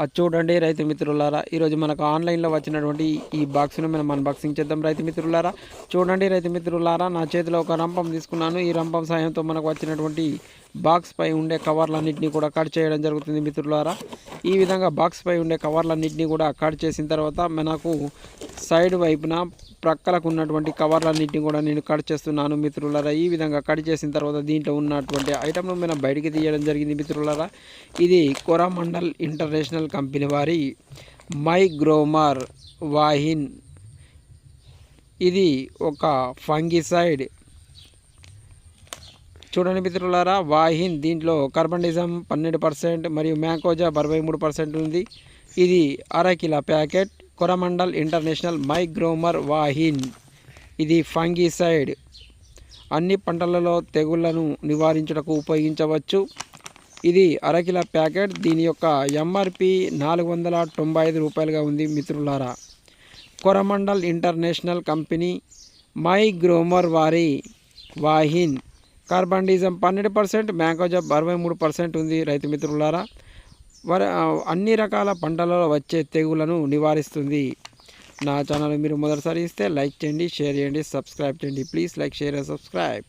అది చూడండి రైతు మిత్రులారా ఈరోజు మనకు ఆన్లైన్లో వచ్చినటువంటి ఈ బాక్స్ను మనం అన్బాక్సింగ్ చేద్దాం రైతు మిత్రులారా. చూడండి రైతు మిత్రులారా నా చేతిలో ఒక రంపం తీసుకున్నాను. ఈ రంపం సాయంతో మనకు వచ్చినటువంటి బాక్స్ పై ఉండే కవర్లన్నింటినీ కూడా కట్ చేయడం జరుగుతుంది మిత్రులారా. ఈ విధంగా బాక్స్ పై ఉండే కవర్లన్నింటినీ కూడా కట్ చేసిన తర్వాత మనకు సైడ్ వైపున ప్రక్కలకు ఉన్నటువంటి కవర్లన్నింటినీ కూడా నేను కట్ చేస్తున్నాను మిత్రులారా. ఈ విధంగా కట్ చేసిన తర్వాత దీంట్లో ఉన్నటువంటి ఐటమ్ను మనం బయటికి తీయడం జరిగింది మిత్రులారా. ఇది కొరామండల్ ఇంటర్నేషనల్ కంపెనీ వారి మైగ్రోమర్ వాహిన్. ఇది ఒక ఫంగిసైడ్ చూడండి మిత్రులారా వాహిన్ దీంట్లో కార్బన్డిజం పన్నెండు పర్సెంట్ మరియు మ్యాంకోజా అరవై మూడు పర్సెంట్ ఉంది. ఇది అరకిల ప్యాకెట్ కొరమండల్ ఇంటర్నేషనల్ మైగ్రోమర్ వాహిన్ ఇది ఫంగిసైడ్. అన్ని పంటలలో తెగుళ్ళను నివారించుటకు ఉపయోగించవచ్చు. ఇది అరకిల ప్యాకెట్. దీని యొక్క ఎంఆర్పి నాలుగు వందల తొంభై ఐదు రూపాయలుగా ఉంది మిత్రులారా. Coromandel international company my Gromor వారి వాహిన్ కార్బండిజం పన్నెండు పర్సెంట్ మ్యాంకోజబ్ అరవై మూడు పర్సెంట్ ఉంది రైతు మిత్రులారా. వర అన్ని రకాల పంటలలో వచ్చే తెగులను నివారిస్తుంది. నా ఛానల్ మీరు మొదటిసారి ఇస్తే లైక్ చేయండి షేర్ చేయండి సబ్స్క్రైబ్ చేయండి. Please like share and subscribe.